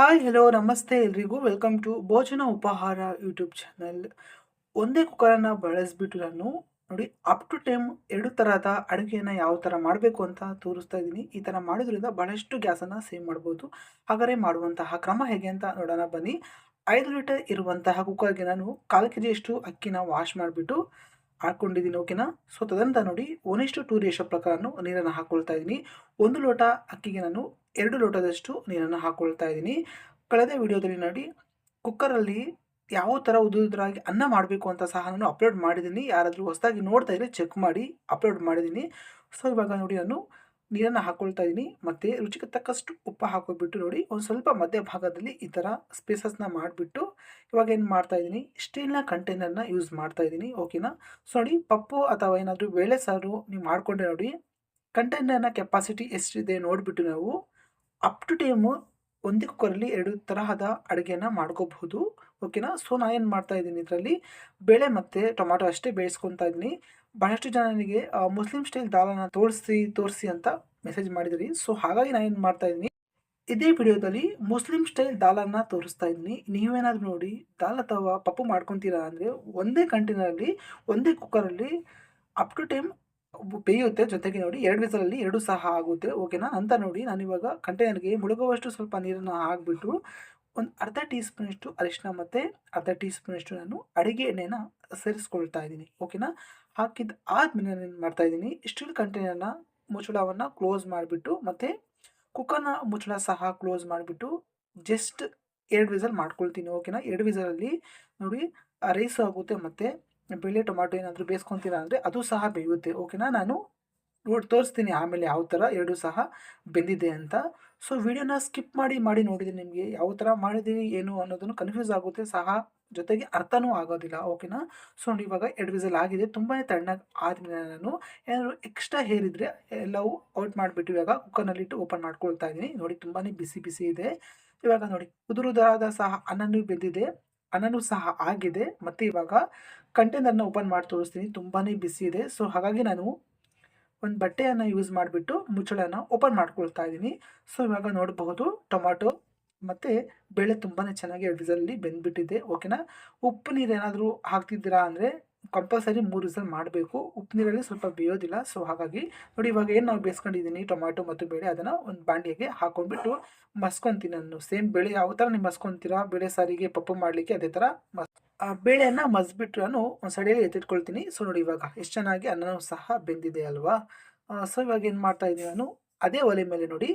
Hi hello ನಮಸ್ತೆ ಎಲ್ರಿಗೂ. Welcome to ಭೋಜನ ಉಪಹಾರ ಯೂಟ್ಯೂಬ್ ಚಾನಲ್ ಒಂದೇ ಕುಕ್ಕರನ್ನು ಬಳಸ್ಬಿಟ್ಟು ನಾನು ನೋಡಿ ಅಪ್ ಟು ಟೈಮ್ ಎರಡು ಥರದ ಅಡುಗೆಯನ್ನು ಯಾವ ಥರ ಮಾಡಬೇಕು ಅಂತ ತೋರಿಸ್ತಾ ಇದ್ದೀನಿ. ಈ ಥರ ಮಾಡೋದ್ರಿಂದ ಬಹಳಷ್ಟು ಗ್ಯಾಸನ್ನು ಸೇವ್ ಮಾಡ್ಬೋದು. ಹಾಗಾದರೆ ಮಾಡುವಂತಹ ಕ್ರಮ ಹೇಗೆ ಅಂತ ನೋಡೋಣ. ಬನ್ನಿ. ಐದು ಲೀಟರ್ ಇರುವಂತಹ ಕುಕ್ಕರ್ಗೆ ನಾನು ಕಾಲು ಕೆ ಜಿಯಷ್ಟು ಅಕ್ಕಿನ ವಾಶ್ ಮಾಡಿಬಿಟ್ಟು ಹಾಕ್ಕೊಂಡಿದ್ದೀನಿ ಓಕೆನಾ ಸೊ ತದಂತ ನೋಡಿ ಒನ್ ಇಷ್ಟು ಟೂ ರೇಷೋ ಪ್ರಕಾರನು ನೀರನ್ನು ಹಾಕ್ಕೊಳ್ತಾ ಇದ್ದೀನಿ. ಒಂದು ಲೋಟ ಅಕ್ಕಿಗೆ ನಾನು ಎರಡು ಲೋಟದಷ್ಟು ನೀರನ್ನು ಹಾಕ್ಕೊಳ್ತಾ ಇದ್ದೀನಿ. ಕಳೆದ ವಿಡಿಯೋದಲ್ಲಿ ನೋಡಿ, ಕುಕ್ಕರಲ್ಲಿ ಯಾವ ಥರ ಉದುರಾಗಿ ಅನ್ನ ಮಾಡಬೇಕು ಅಂತ ಸಹ ನಾನು ಅಪ್ಲೋಡ್ ಮಾಡಿದ್ದೀನಿ. ಯಾರಾದರೂ ಹೊಸದಾಗಿ ನೋಡ್ತಾ ಇದ್ದರೆ ಚೆಕ್ ಮಾಡಿ ಅಪ್ಲೋಡ್ ಮಾಡಿದ್ದೀನಿ. ಸೊ ಇವಾಗ ನೋಡಿ ನಾನು ನೀರನ್ನು ಹಾಕ್ಕೊಳ್ತಾ ಇದ್ದೀನಿ ಮತ್ತು ರುಚಿಗೆ ತಕ್ಕಷ್ಟು ಉಪ್ಪು ಹಾಕೋಬಿಟ್ಟು ನೋಡಿ, ಒಂದು ಸ್ವಲ್ಪ ಮಧ್ಯ ಭಾಗದಲ್ಲಿ ಈ ಥರ ಸ್ಪೇಸಸ್ನ ಮಾಡಿಬಿಟ್ಟು ಇವಾಗ ಏನು ಮಾಡ್ತಾ ಇದ್ದೀನಿ ಸ್ಟೀಲ್ನ ಕಂಟೈನರ್ನ ಯೂಸ್ ಮಾಡ್ತಾ ಇದ್ದೀನಿ ಓಕೆನಾ ಸೊ ನೋಡಿ, ಪಪ್ಪು ಅಥವಾ ಏನಾದರೂ ಬೇಳೆ ಸಾರು ನೀವು ಮಾಡಿಕೊಂಡ್ರೆ ನೋಡಿ ಕಂಟೈನರ್ನ ಕೆಪಾಸಿಟಿ ಎಷ್ಟಿದೆ ನೋಡಿಬಿಟ್ಟು ನಾವು ಅಪ್ ಟು ಟೈಮು ಒಂದೇ ಕುಕ್ಕರಲ್ಲಿ ಎರಡು ತರಹದ ಅಡುಗೆನ ಮಾಡ್ಕೋಬಹುದು. ಓಕೆನಾ? ಸೊ ನಾನು ಏನು ಮಾಡ್ತಾ ಇದ್ದೀನಿ ಇದರಲ್ಲಿ, ಬೇಳೆ ಮತ್ತು ಟೊಮಾಟೊ ಅಷ್ಟೇ ಬೇಯಿಸ್ಕೊತಾ ಇದ್ದೀನಿ. ಬಹಳಷ್ಟು ಜನ ನನಗೆ ಮುಸ್ಲಿಂ ಸ್ಟೈಲ್ ದಾಲನ ತೋರಿಸಿ ತೋರಿಸಿ ಅಂತ ಮೆಸೇಜ್ ಮಾಡಿದಿರಿ ಸೊ, ಹಾಗಾಗಿ ನಾನು ಏನು ಮಾಡ್ತಾ ಇದ್ದೀನಿ, ಇದೇ ವಿಡಿಯೋದಲ್ಲಿ ಮುಸ್ಲಿಂ ಸ್ಟೈಲ್ ದಾಲನ್ನ ತೋರಿಸ್ತಾ ಇದ್ದೀನಿ. ನೀವೇನಾದರೂ ನೋಡಿ, ದಾಲ್ ಅಥವಾ ಪಪ್ಪು ಮಾಡ್ಕೊತೀರಾ ಅಂದರೆ ಒಂದೇ ಕಂಟಿನಲ್ಲಿ, ಒಂದೇ ಕುಕ್ಕರಲ್ಲಿ ಅಪ್ ಟು ಟೈಮ್ ಬೇಯುತ್ತೆ ಜೊತೆಗೆ ನೋಡಿ ಎರಡು ವಿಸಲಲ್ಲಿ ಎರಡು ಸಹ ಆಗುತ್ತೆ. ಓಕೆನಾ ಅಂತ ನೋಡಿ ನಾನು ಇವಾಗ ಕಂಟೈನರ್ಗೆ ಮುಳುಗುವಷ್ಟು ಸ್ವಲ್ಪ ನೀರನ್ನು ಹಾಕ್ಬಿಟ್ಟು ಒಂದು ಅರ್ಧ ಟೀ ಸ್ಪೂನಷ್ಟು ಅರಿಶಿನ ಮತ್ತು ಅರ್ಧ ಟೀ ಸ್ಪೂನಷ್ಟು ನಾನು ಅಡುಗೆ ಎಣ್ಣೆನ ಸೇರಿಸ್ಕೊಳ್ತಾ ಇದ್ದೀನಿ. ಓಕೆನಾ ಹಾಕಿದ ಆದಮೇಲೆ ನಾನು ಏನು ಮಾಡ್ತಾ ಇದ್ದೀನಿ, ಸ್ಟೀಲ್ ಕಂಟೈನರ್ನ ಮುಚ್ಚಳವನ್ನು ಕ್ಲೋಸ್ ಮಾಡಿಬಿಟ್ಟು ಮತ್ತು ಕುಕ್ಕರ್ನ ಮುಚ್ಚಳ ಸಹ ಕ್ಲೋಸ್ ಮಾಡಿಬಿಟ್ಟು ಜಸ್ಟ್ ಎರಡು ವಿಸಲ್ ಮಾಡ್ಕೊಳ್ತೀನಿ. ಓಕೆನಾ ಎರಡು ವಿಸಲಲ್ಲಿ ನೋಡಿ ರೈಸು ಆಗುತ್ತೆ ಮತ್ತು ಬೇಳೆ ಟೊಮಾಟೊ ಏನಾದರೂ ಬೇಯಿಸ್ಕೊತೀರಾ ಅಂದರೆ ಅದು ಸಹ ಬೇಯುತ್ತೆ. ಓಕೆನಾ ನಾನು ತೋರಿಸ್ತೀನಿ ಆಮೇಲೆ ಯಾವ ಥರ ಎರಡು ಸಹ ಬೆಂದಿದೆ ಅಂತ. ಸೊ ವಿಡಿಯೋನ ಸ್ಕಿಪ್ ಮಾಡಿ ಮಾಡಿ ನೋಡಿದೆ ನಿಮಗೆ ಯಾವ ಥರ ಮಾಡಿದ್ದೀವಿ ಏನು ಅನ್ನೋದನ್ನು ಕನ್ಫ್ಯೂಸ್ ಆಗುತ್ತೆ, ಸಹ ಜೊತೆಗೆ ಅರ್ಥನೂ ಆಗೋದಿಲ್ಲ. ಓಕೆನಾ ಸೊ ನೋಡಿ ಇವಾಗ ಎರಡು ವಿಸಲ್ ಆಗಿದೆ. ತುಂಬಾ ತಣ್ಣಗೆ ಆದಮೇಲೆ ನಾನು ಏನಾದರೂ ಎಕ್ಸ್ಟ್ರಾ ಹೇಳಿದರೆ ಇದ್ದರೆ ಎಲ್ಲವೂ ಔಟ್ ಮಾಡಿಬಿಟ್ಟು ಇವಾಗ ಕುಕ್ಕರ್ನಲ್ಲಿಟ್ಟು ಓಪನ್ ಮಾಡ್ಕೊಳ್ತಾ ಇದ್ದೀನಿ. ನೋಡಿ ತುಂಬಾ ಬಿಸಿ ಬಿಸಿ ಇದೆ. ಇವಾಗ ನೋಡಿ ಉದುರುದಾದ ಸಹ ಅನ್ನನೂ ಬೆಂದಿದೆ. ಅನ್ನನೂ ಸಹ ಆಗಿದೆ. ಮತ್ತು ಇವಾಗ ಕಂಟೈನರ್ನ ಓಪನ್ ಮಾಡಿ ತೋರಿಸ್ತೀನಿ. ತುಂಬಾ ಬಿಸಿ ಇದೆ. ಸೊ ಹಾಗಾಗಿ ನಾನು ಒಂದು ಬಟ್ಟೆಯನ್ನು ಯೂಸ್ ಮಾಡಿಬಿಟ್ಟು ಮುಚ್ಚಳನ ಓಪನ್ ಮಾಡ್ಕೊಳ್ತಾ ಇದ್ದೀನಿ. ಸೊ ಇವಾಗ ನೋಡಬಹುದು ಟೊಮ್ಯಾಟೊ ಮತ್ತು ಬೇಳೆ ತುಂಬಾ ಚೆನ್ನಾಗಿ ವಿಸಲಲ್ಲಿ ಬೆಂದ್ಬಿಟ್ಟಿದೆ. ಓಕೆನಾ ಉಪ್ಪು ನೀರು ಏನಾದರೂ ಹಾಕ್ತಿದ್ದೀರಾ ಅಂದರೆ ಕಂಪಲ್ಸರಿ ಮೂರು ವಿಸಲ್ ಮಾಡಬೇಕು. ಉಪ್ಪು ನೀರಲ್ಲಿ ಸ್ವಲ್ಪ ಬೇಯೋದಿಲ್ಲ. ಸೊ ಹಾಗಾಗಿ ನೋಡಿ ಇವಾಗ ಏನು ನಾವು ಬೇಯಿಸ್ಕೊಂಡಿದ್ದೀನಿ ಟೊಮ್ಯಾಟೊ ಮತ್ತು ಬೇಳೆ. ಅದನ್ನು ಒಂದು ಬಾಂಡಿಗೆ ಹಾಕೊಂಡ್ಬಿಟ್ಟು ಮಸ್ಕೊತೀನಿ ನಾನು. ಸೇಮ್ ಬೆಳೆ ಯಾವ ಥರ ನೀವು ಮಸ್ಕೊತೀರಾ? ಬೇಳೆ ಸಾರಿಗೆ, ಪಪ್ಪು ಮಾಡಲಿಕ್ಕೆ ಅದೇ ಥರ ಮಸ್ ಬೇಳೆಯನ್ನು ಮಸ್ಬಿಟ್ಟು ನಾನು ಒಂದು ಸೈಡಲ್ಲಿ ಎತ್ತಿಟ್ಕೊಳ್ತೀನಿ. ಸೊ ನೋಡಿ ಇವಾಗ ಎಷ್ಟು ಚೆನ್ನಾಗಿ ಅನ್ನನೂ ಸಹ ಬೆಂದಿದೆ ಅಲ್ವಾ? ಸೊ ಇವಾಗ ಏನು ಮಾಡ್ತಾ ಇದ್ದೀನಿ ನಾನು? ಅದೇ ಒಲೆ ಮೇಲೆ ನೋಡಿ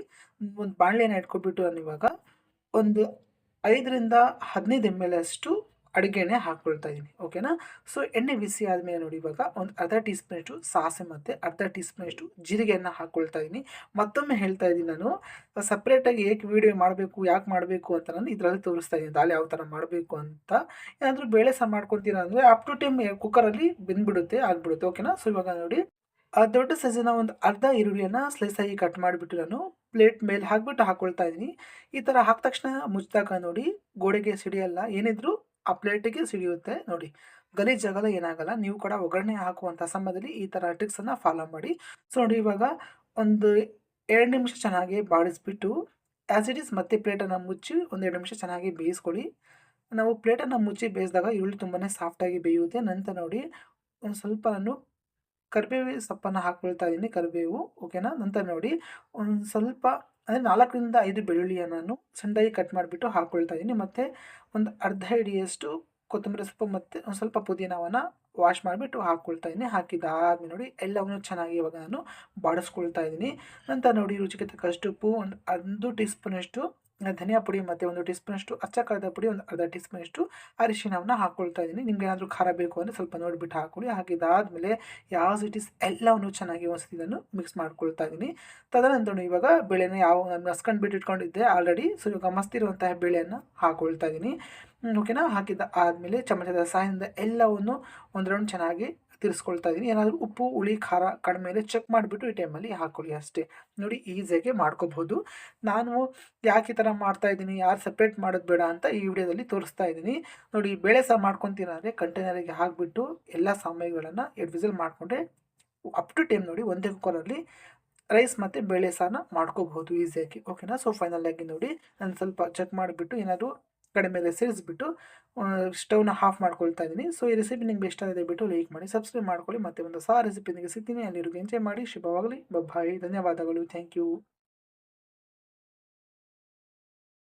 ಒಂದು ಬಾಣಲೆಯನ್ನು ಇಟ್ಕೊಬಿಟ್ಟು ನಾನು ಇವಾಗ ಒಂದು ಐದರಿಂದ ಹದಿನೈದು ಎಂ ಎಲ್ ಅಷ್ಟು ಅಡುಗೆ ಎಣ್ಣೆ ಹಾಕ್ಕೊಳ್ತಾ ಇದ್ದೀನಿ ಓಕೆನಾ? ಸೊ ಎಣ್ಣೆ ಬಿಸಿ ಆದಮೇಲೆ ನೋಡಿ ಇವಾಗ ಒಂದು ಅರ್ಧ ಟೀ ಸ್ಪೂನಷ್ಟು ಸಾಸಿವೆ ಮತ್ತು ಅರ್ಧ ಟೀ ಸ್ಪೂನಷ್ಟು ಜೀರಿಗೆಯನ್ನು ಹಾಕ್ಕೊಳ್ತಾ ಇದ್ದೀನಿ ಮತ್ತೊಮ್ಮೆ ಹೇಳ್ತಾ ಇದ್ದೀನಿ ನಾನು ಸಪ್ರೇಟಾಗಿ ಏಕೆ ವೀಡಿಯೋ ಮಾಡಬೇಕು, ಯಾಕೆ ಮಾಡಬೇಕು ಅಂತ ನಾನು ಇದರಲ್ಲಿ ತೋರಿಸ್ತಾ ಇದ್ದೀನಿ ದಾಲ್ ಯಾವ ಥರ ಮಾಡಬೇಕು ಅಂತ. ಏನಾದರೂ ಬೇಳೆ ಸಹ ಮಾಡ್ಕೊತೀರ ಅಂದರೆ ಅಪ್ ಟು ಟೈಮ್ ಕುಕ್ಕರಲ್ಲಿ ಬೆಂದ್ಬಿಡುತ್ತೆ, ಆಗಿಬಿಡುತ್ತೆ, ಓಕೆನಾ? ಸೊ ಇವಾಗ ನೋಡಿ ದೊಡ್ಡ ಸೈಜಿನ ಒಂದು ಅರ್ಧ ಈರುಳ್ಳಿಯನ್ನು ಸ್ಲೈಸ್ ಆಗಿ ಕಟ್ ಮಾಡಿಬಿಟ್ಟು ನಾನು ಪ್ಲೇಟ್ ಮೇಲೆ ಹಾಕ್ಬಿಟ್ಟು ಹಾಕ್ಕೊಳ್ತಾ ಇದ್ದೀನಿ ಈ ಥರ ಹಾಕಿದ ತಕ್ಷಣ ಮುಚ್ಚಿದಾಗ ನೋಡಿ, ಗೋಡೆಗೆ ಸಿಡಿಯಲ್ಲ ಏನಿದ್ರು ಆ ಪ್ಲೇಟಿಗೆ ಸಿಡಿಯುತ್ತೆ. ನೋಡಿ ಗಲೀಜಾಗಲ್ಲ ಏನಾಗಲ್ಲ, ನೀವು ಕೂಡ ಒಗ್ಗರಣೆ ಹಾಕುವಂಥ ಸಮಯದಲ್ಲಿ ಈ ಥರ ಟ್ರಿಕ್ಸನ್ನು ಫಾಲೋ ಮಾಡಿ. ಸೊ ನೋಡಿ, ಇವಾಗ ಒಂದು ಎರಡು ನಿಮಿಷ ಚೆನ್ನಾಗಿ ಬಾಡಿಸ್ಬಿಟ್ಟು ಆ್ಯಸ್ ಇಟ್ ಈಸ್ ಮತ್ತೆ ಪ್ಲೇಟನ್ನು ಮುಚ್ಚಿ ಒಂದೆರಡು ನಿಮಿಷ ಚೆನ್ನಾಗಿ ಬೇಯಿಸ್ಕೊಳ್ಳಿ. ನಾವು ಪ್ಲೇಟನ್ನು ಮುಚ್ಚಿ ಬೇಯಿಸಿದಾಗ ಈರುಳ್ಳಿ ತುಂಬಾ ಸಾಫ್ಟಾಗಿ ಬೇಯುತ್ತೆ. ನಂತರ ನೋಡಿ, ಒಂದು ಸ್ವಲ್ಪ ನಾನು ಕರಿಬೇವು ಸೊಪ್ಪನ್ನು ಹಾಕ್ಕೊಳ್ತಾ ಇದ್ದೀನಿ, ಕರಿಬೇವು ಓಕೆನಾ ನಂತರ ನೋಡಿ, ಒಂದು ಸ್ವಲ್ಪ ಅಂದರೆ ನಾಲ್ಕರಿಂದ ಐದು ಬೆಳ್ಳುಳ್ಳಿಯನ್ನು ನಾನು ಸಣ್ಣದಾಗಿ ಕಟ್ ಮಾಡಿಬಿಟ್ಟು ಹಾಕ್ಕೊಳ್ತಾ ಇದ್ದೀನಿ. ಮತ್ತು ಒಂದು ಅರ್ಧ ಹಿಡಿಯಷ್ಟು ಕೊತ್ತಂಬರಿ ಸೊಪ್ಪು ಮತ್ತು ಒಂದು ಸ್ವಲ್ಪ ಪುದೀನವನ್ನು ವಾಶ್ ಮಾಡಿಬಿಟ್ಟು ಹಾಕ್ಕೊಳ್ತಾ ಇದ್ದೀನಿ. ಹಾಕಿದಾದ್ಮೇಲೆ ನೋಡಿ ಎಲ್ಲವನ್ನು ಚೆನ್ನಾಗಿ ಇವಾಗ ನಾನು ಬಾಡಿಸ್ಕೊಳ್ತಾ ಇದ್ದೀನಿ. ನಂತರ ನೋಡಿ ರುಚಿಗೆ ತಕ್ಕಷ್ಟು ಉಪ್ಪು, ಒಂದು ಒಂದು ಟೀ ಸ್ಪೂನಷ್ಟು ಧನಿಯಾ ಪುಡಿ ಮತ್ತು ಒಂದು ಟೀ ಸ್ಪೂನಷ್ಟು ಅಚ್ಚ ಪುಡಿ, ಒಂದು ಅರ್ಧ ಟೀ ಸ್ಪೂನಷ್ಟು ಅರಿಶಿಣವನ್ನು ಹಾಕ್ಕೊಳ್ತಾ ಇದ್ದೀನಿ. ನಿಮ್ಗೆ ಏನಾದರೂ ಖಾರ ಬೇಕು ಅಂದರೆ ಸ್ವಲ್ಪ ನೋಡಿಬಿಟ್ಟು ಹಾಕ್ಕೊಳ್ಳಿ ಹಾಕಿದಾದಮೇಲೆ ಯಾವ ಇಟ್ ಇಸ್ ಎಲ್ಲವನ್ನು ಚೆನ್ನಾಗಿ ಒಂದ್ಸತಿ ಮಿಕ್ಸ್ ಮಾಡ್ಕೊಳ್ತಾ ಇದ್ದೀನಿ. ತದನಂತರ ಇವಾಗ ಬೇಳೆನ ಯಾವ, ನಾನು ಬಿಟ್ಟು ಇಟ್ಕೊಂಡಿದ್ದೆ. ಆಲ್ರೆಡಿ ಸೊ ಇವಾಗ ಮಸ್ತಿರುವಂತಹ ಬೇಳೆಯನ್ನು ಹಾಕ್ಕೊಳ್ತಾ ಇದ್ದೀನಿ. ಓಕೆನಾ ಹಾಕಿದ ಆದಮೇಲೆ ಚಮಚದ ಸಹಾಯದಿಂದ ಎಲ್ಲವನ್ನು ಒಂದು ಚೆನ್ನಾಗಿ ತಿರ್ಸ್ಕೊಳ್ತಾ ಇದ್ದೀನಿ ಏನಾದರೂ ಉಪ್ಪು, ಹುಳಿ, ಖಾರ ಕಡಿಮೆ ಇದೆ ಚೆಕ್ ಮಾಡಿಬಿಟ್ಟು ಈ ಟೈಮಲ್ಲಿ ಹಾಕ್ಕೊಳ್ಳಿ ಅಷ್ಟೇ. ನೋಡಿ ಈಸಿಯಾಗಿ ಮಾಡ್ಕೋಬಹುದು. ನಾನು ಯಾಕೆ ಈ ಥರ ಮಾಡ್ತಾ ಇದ್ದೀನಿ ಯಾರು ಸಪ್ರೇಟ್ ಮಾಡೋದು ಬೇಡ ಅಂತ ಈ ವಿಡಿಯೋದಲ್ಲಿ ತೋರಿಸ್ತಾ ಇದ್ದೀನಿ ನೋಡಿ ಬೇಳೆ ಸಹ ಮಾಡ್ಕೊತೀರಂದರೆ ಕಂಟೈನರಿಗೆ ಹಾಕಿಬಿಟ್ಟು ಎಲ್ಲ ಸಾಮಗ್ರಿಗಳನ್ನು ಎರಡು ವಿಸಿಲ್ ಮಾಡಿಕೊಂಡ್ರೆ ಅಪ್ ಟು ಟೈಮ್ ನೋಡಿ ಒಂದೇ ಕುಕ್ಕರಲ್ಲಿ ರೈಸ್ ಮತ್ತು ಬೇಳೆ ಸಾರನ್ನ ಮಾಡ್ಕೋಬಹುದು ಈಸಿಯಾಗಿ ಓಕೆನಾ ಸೊ ಫೈನಲ್ ಆಗಿ ನೋಡಿ. ನಾನು ಸ್ವಲ್ಪ ಚೆಕ್ ಮಾಡಿಬಿಟ್ಟು ಏನಾದರೂ ಕಡಿಮೆ ಸೇರಿಸ್ಬಿಟ್ಟು ಸ್ಟವ್ನ ಆಫ್ ಮಾಡ್ಕೊಳ್ತಾ ಇದ್ದೀನಿ. ಸೊ ಈ ರೆಸಿಪಿ ನಿಮಗೆ ಇಷ್ಟ ಆಗಿದೆ ಬಿಟ್ಟು ಲೈಕ್ ಮಾಡಿ ಸಬ್ಸ್ಕ್ರೈಬ್ ಮಾಡ್ಕೊಳ್ಳಿ. ಮತ್ತೆ ಒಂದು ಸಹ ರೆಸಿಪಿ ನಿಮಗೆ ಸಿಗ್ತೀನಿ. ಅಲ್ಲಿವರೆಗೂ ಎಂಜಾಯ್ ಮಾಡಿ. ಶುಭವಾಗಲಿ. ಬಾಯ್ ಧನ್ಯವಾದಗಳು. Thank you